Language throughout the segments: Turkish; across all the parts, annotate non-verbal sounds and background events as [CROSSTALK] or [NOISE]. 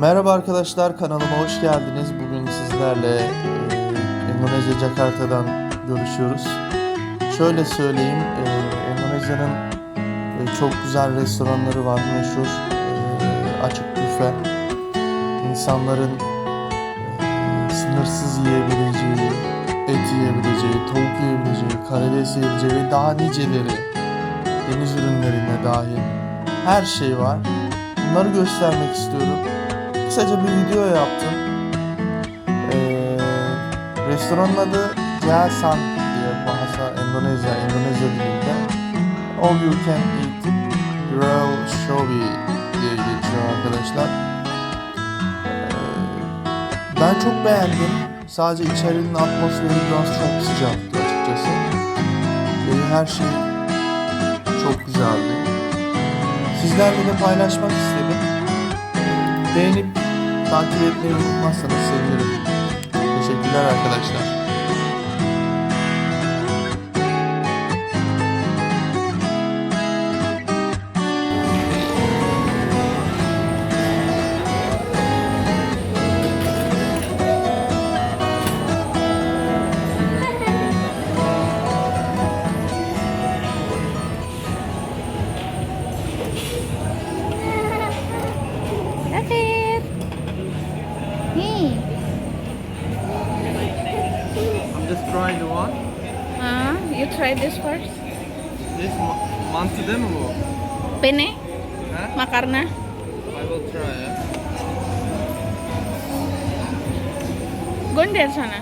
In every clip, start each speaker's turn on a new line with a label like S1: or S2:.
S1: Merhaba arkadaşlar kanalıma hoş geldiniz. Bugün sizlerle e, Endonezya Jakarta'dan görüşüyoruz. Şöyle söyleyeyim, e, Endonezya'nın e, çok güzel restoranları var meşhur. E, açık büfe. İnsanların e, sınırsız yiyebileceği, et yiyebileceği, tavuk yiyebileceği, karides yiyebileceği ve daha niceleri. Deniz ürünlerine dahil her şey var. Bunları göstermek istiyorum kısaca bir video yaptım. Ee, restoranın adı Jasan diye bahasa Endonezya, Endonezya dilinde. All you can eat grill showy diye geçiyor arkadaşlar. Ee, ben çok beğendim. Sadece içerinin atmosferi biraz çok sıcaktı açıkçası. Ve her şey çok güzeldi. Sizlerle de paylaşmak istedim. Beğenip takip etmeyi unutmazsanız sevinirim. Teşekkürler arkadaşlar.
S2: Trying the one.
S3: Ah, you try this first.
S2: This ma- mantı değil mi bu?
S3: Penne,
S2: Ha?
S3: makarna.
S2: I will try ya.
S3: Gonder sana.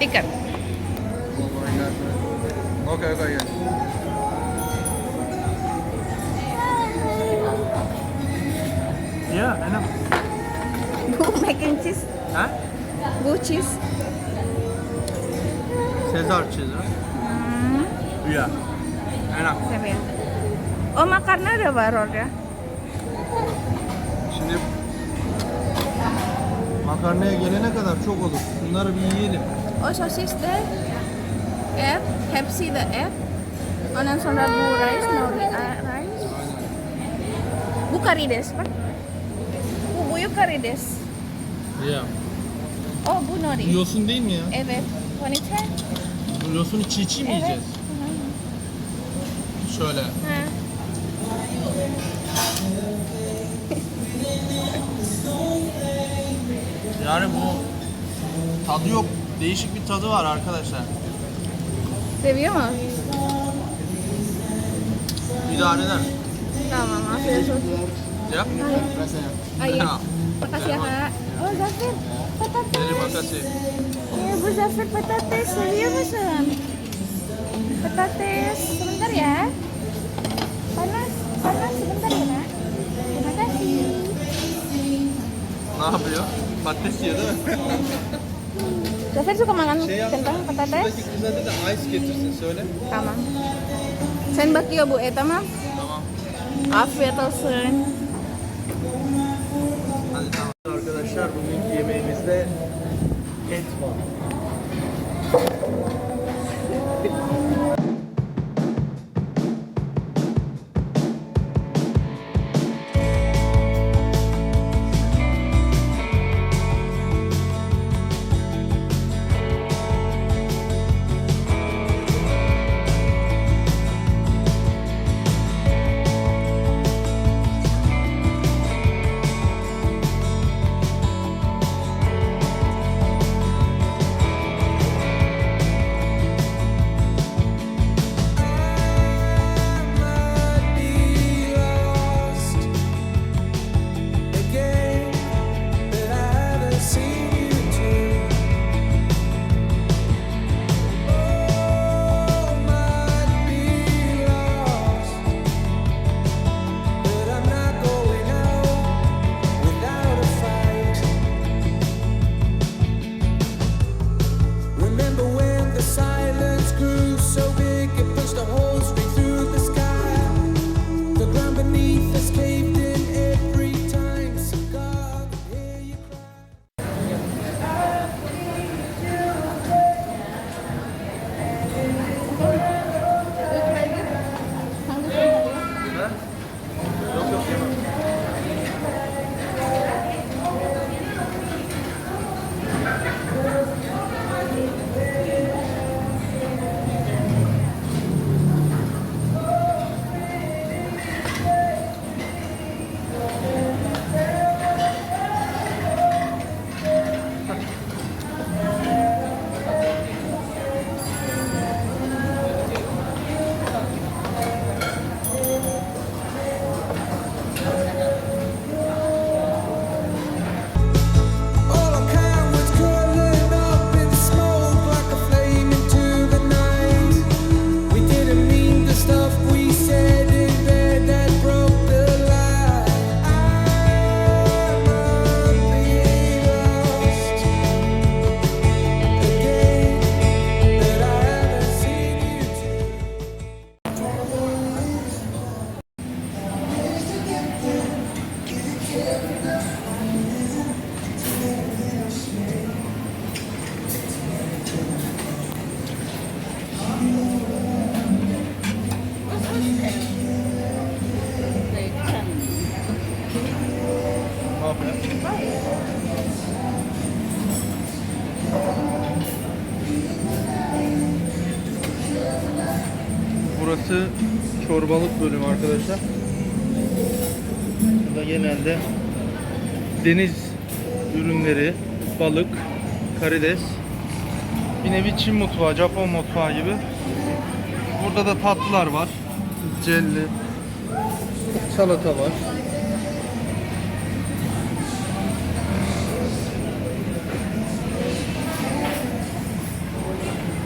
S3: Tiket.
S2: Oh my god. Okay, okay, yeah. Yeah, enak.
S3: Bu mac and cheese.
S2: Ha?
S3: Bu cheese.
S2: Sezar cheese ha?
S3: Hmm,
S2: Yeah. Enak.
S3: siapa ya? Oh, makarna ada baru ya.
S2: Şimdi makarnaya gelene kadar çok olur. Bunları bir yiyelim.
S3: Oh, sosis deh. Egg, Pepsi the egg. Onan sonra bu rice, uh, rice. Bu karides, Pak. Bu buyuk karides.
S2: Yeah.
S3: Oh, bu nori.
S2: Yosun değil mi ya?
S3: Evet. Wanita?
S2: Bu yosunu çiğ çiğ mi
S3: Evet.
S2: yiyeceğiz? Şöyle.
S3: Ha.
S2: Yani bu tadı yok. Değişik bir tadı var arkadaşlar.
S3: Seviyor mu?
S2: İdare eder.
S3: Tamam, afiyet olsun.
S2: Yap.
S3: Ayo.
S2: Ha.
S3: Makasih ya, Kak. Oh, Zafir. Patates.
S2: Terima kasih.
S3: Iya, Bu Zafir patates. Seviyor musun? Patates. Sebentar ya. Panas. Panas sebentar ya, Nak. Terima kasih.
S2: Patates yiyor değil mi?
S3: Zafir suka makan kentang patates?
S2: Kıza da ice getirsin söyle.
S3: Tamam. Sen bakıyor bu et tamam?
S2: Tamam.
S3: Afiyet olsun.
S2: Yemeğimizde et var.
S1: Çorbalık bölüm arkadaşlar. Burada genelde deniz ürünleri, balık, karides, bir nevi Çin mutfağı, Japon mutfağı gibi. Burada da tatlılar var. Celli, salata var.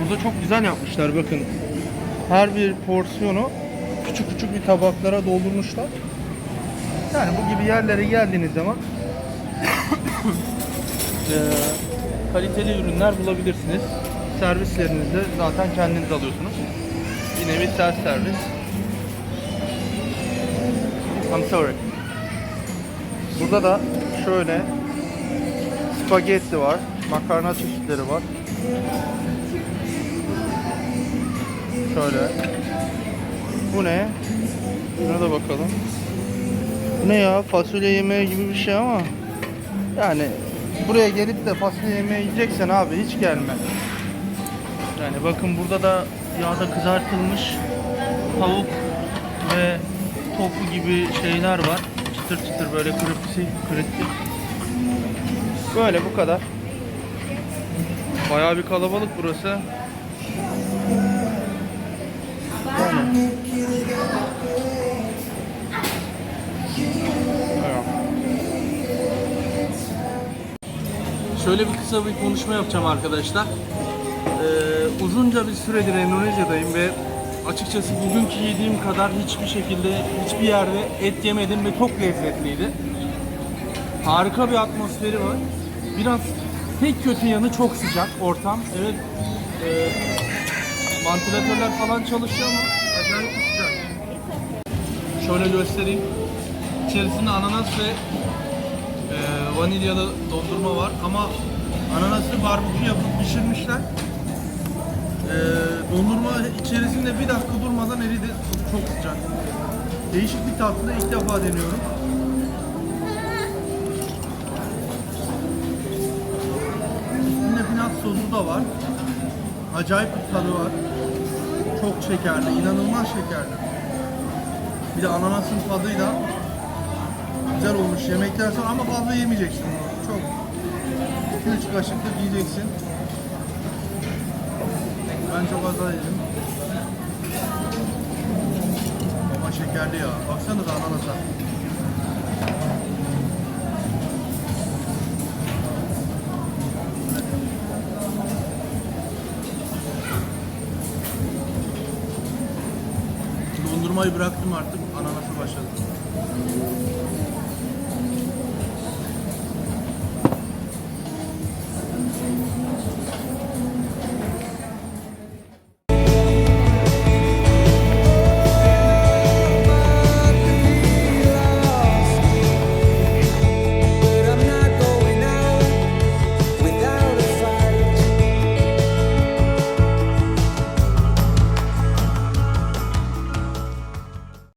S1: Burada çok güzel yapmışlar bakın. Her bir porsiyonu küçük küçük bir tabaklara doldurmuşlar. Yani bu gibi yerlere geldiğiniz zaman [COUGHS] eee, kaliteli ürünler bulabilirsiniz. Servislerinizi zaten kendiniz alıyorsunuz. Bir nevi self servis. I'm sorry. Burada da şöyle spagetti var, makarna çeşitleri var. Şöyle. Bu ne? Şuna da bakalım. Ne ya? Fasulye yemeği gibi bir şey ama. Yani buraya gelip de fasulye yemeği yiyeceksen abi hiç gelme. Yani bakın burada da yağda kızartılmış tavuk ve tofu gibi şeyler var. Çıtır çıtır böyle kripsi, kritik. Böyle bu kadar. Bayağı bir kalabalık burası. Yani.
S2: Şöyle bir kısa bir konuşma yapacağım arkadaşlar. Ee, uzunca bir süredir Endonezya'dayım ve açıkçası bugünkü yediğim kadar hiçbir şekilde hiçbir yerde et yemedim ve çok lezzetliydi. Harika bir atmosferi var. Biraz tek kötü yanı çok sıcak ortam. Evet. E, vantilatörler falan çalışıyor ama acayip sıcak. Şöyle göstereyim. İçerisinde ananas ve vanilyalı dondurma var ama ananası barbekü yapıp pişirmişler. E, dondurma içerisinde bir dakika durmadan eridi. Çok sıcak. Değişik bir tatlı ilk defa deniyorum. Üstünde peanut sosu da var. Acayip bir tadı var. Çok şekerli, inanılmaz şekerli. Bir de ananasın tadıyla güzel olmuş yemekten sonra ama fazla yemeyeceksin. Çok 2-3 kaşıklık yiyeceksin. Ben çok az daha yedim. Ama şekerli ya. Baksana da ananasa. Dondurmayı bıraktım artık. Ananası başladı.